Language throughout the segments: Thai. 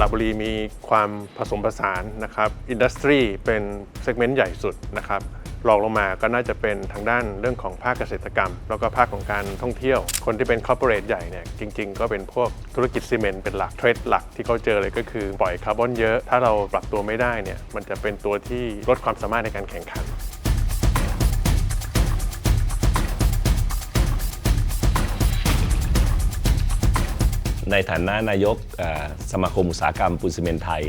ระบุรีมีความผสมผสานนะครับอินดัสทรีเป็นเซกเมนต์ใหญ่สุดนะครับรองลงมาก็น่าจะเป็นทางด้านเรื่องของภาคเกษตรกรรม แล้วก็ภาคของการท่องเที่ยว คนที่เป็นคอร์ปอเรทใหญ่เนี่ยจริง ๆ ก็เป็นพวกธุรกิจซีเมนต์เป็นหลักเทรดหลักที่เขาเจอเลยก็คือปล่อยคาร์บอนเยอะ ถ้าเราปรับตัวไม่ได้เนี่ยมันจะเป็นตัวที่ลดความสามารถในการแข่งขัน ในฐานะนายกเอ่อสมาคมอุตสาหกรรมปูนซีเมนต์ไทย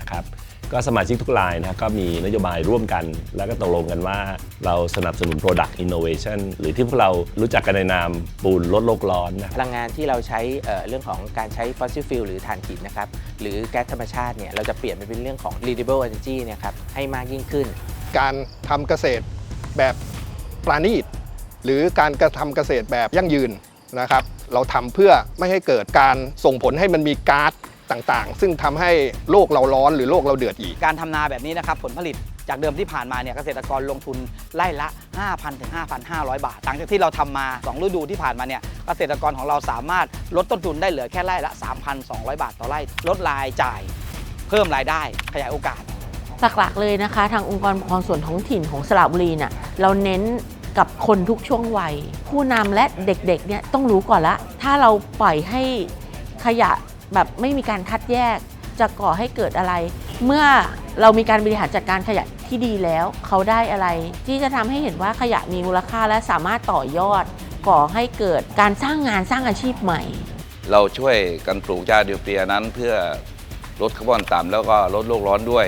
นะครับก็สมาชิกทุกรายนะก็มีนโยบายร่วมกัน แล้วก็ตกลงกันว่าเราสนับสนุน Product Innovation หรือที่พวกเรารู้จักกันในนามปูนลดโลกร้อนนะพลังงานที่เราใช้เอ่อเรื่องของการใช้ fossil fuel หรือถ่านหินนะครับ หรือแก๊สธรรมชาติเนี่ยเราจะเปลี่ยนไปเป็นเรื่องของ renewable energy เนะครับให้มากยิ่งขึ้น การทำเกษตรแบบปราณีตหรือการกระทำเกษตรแบบยั่งยืนนะครับ เราทำเพื่อไม่ให้เกิดการส่งผลให้มันมีก๊าซต่างๆ ซึ่งทำให้โลกเราร้อนหรือโลกเราเดือดอีก การทำนาแบบนี้นะครับผลผลิตจากเดิมที่ผ่านมาเนี่ยเกษตรกรลงทุนไร่ละ 5,000ถึง5,500 บาท หลังจากที่เราทำมา 2 ฤดูที่ผ่านมาเนี่ยเกษตรกรของเราสามารถลดต้นทุนได้เหลือแค่ไร่ละ 3,200 บาทต่อไร่ ลดรายจ่าย เพิ่มรายได้ขยายโอกาสหลักๆเลยนะคะ ทางองค์กรปกครองส่วนท้องถิ่นของสระบุรีเนี่ยเราเน้น กับคนทุกช่วงวัย ผู้นำและเด็กๆเนี่ยต้องรู้ก่อนละ ถ้าเราปล่อยให้ขยะแบบไม่มีการคัดแยก จะก่อให้เกิดอะไร เมื่อเรามีการบริหารจัดการขยะที่ดีแล้ว เขาได้อะไร ที่จะทำให้เห็นว่าขยะมีมูลค่าและสามารถต่อยอด ก่อให้เกิดการสร้างงานสร้างอาชีพใหม่ เราช่วยกันปลูกหญ้าดิวเปียนั้นเพื่อลดคาร์บอนต่ำแล้วก็ลดโลกร้อนด้วย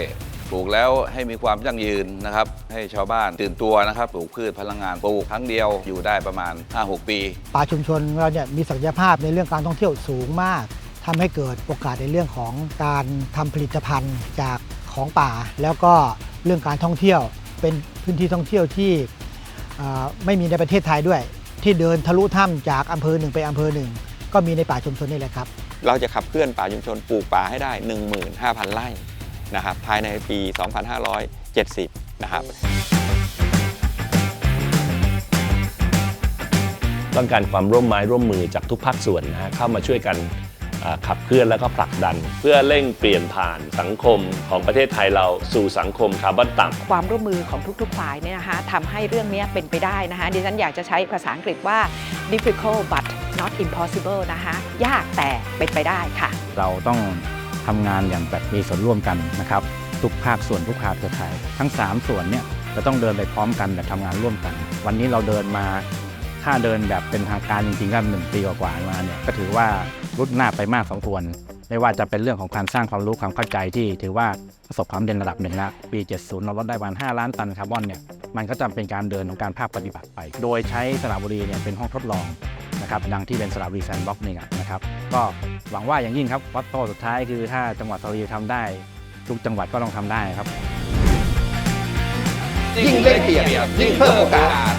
ปลูกแล้วให้มีความยั่งยืนนะครับ ให้ชาวบ้านตื่นตัวนะครับ ปลูกพืชพลังงานปลูกครั้งเดียวอยู่ได้ประมาณ 5-6 ปี ป่าชุมชนของเราเนี่ยมีศักยภาพในเรื่องการท่องเที่ยวสูงมากทำให้เกิดโอกาสในเรื่องของการทำผลิตภัณฑ์จากของป่า แล้วก็เรื่องการท่องเที่ยวเป็นพื้นที่ท่องเที่ยวที่อ่าไม่มีในประเทศไทยด้วย ที่เดินทะลุถ้ำจากอำเภอหนึ่งไปอำเภอหนึ่งก็มีในป่าชุมชนนี่แหละครับ เราจะขับเคลื่อนป่าชุมชนปลูกป่าให้ได้ 15,000 ไร่ นะครับภายในปี 2570 นะครับต้องการความร่วมไม้ร่วมมือจากทุกภาคส่วนนะฮะเข้ามาช่วยกันอ่าขับเคลื่อนแล้วก็ผลักดัน เพื่อเร่งเปลี่ยนผ่านสังคมของประเทศไทยเราสู่สังคมคาร์บอนต่ำความร่วมมือของทุกๆฝ่ายเนี่ยนะคะทำให้เรื่องนี้เป็นไปได้นะคะดิฉันอยากจะใช้ภาษาอังกฤษว่า difficult but not impossible นะคะยากแต่เป็นไปได้ค่ะ เราต้อง ทำงานอย่างแบบมีส่วนร่วมกันนะครับ ทุกภาคส่วนทุกภาคเครือข่ายทั้ง 3 ส่วนเนี่ยจะต้องเดินไปพร้อมกันแบบทำงานร่วมกัน วันนี้เราเดินมาถ้าเดินแบบเป็นทางการจริงๆก็หนึ่งปีกว่าๆมาเนี่ยก็ถือว่ารุดหน้าไปมากสมควรไม่ว่าจะเป็นเรื่องของการสร้างความรู้ความเข้าใจที่ถือว่าประสบความเร็จระดับหนึ่งแล้วปี 70 เราลดได้ประมาณ 5 ล้านตันคาร์บอนเนี่ยมันก็จะเป็นการเดินของการภาคปฏิบัติไป โดยใช้สระบุรีเนี่ยเป็นห้องทดลอง นะครับดังที่เป็นสระบุรีแซนด์บ็อกซ์นี่นะครับก็หวังว่าอย่างยิ่งครับวัตโตสุดท้ายคือถ้าจังหวัดสระบุรีทำได้ ทุกจังหวัดก็ต้องทำได้ครับ ยิ่งเล่นเปรียบยิ่งเพิ่มโอกาส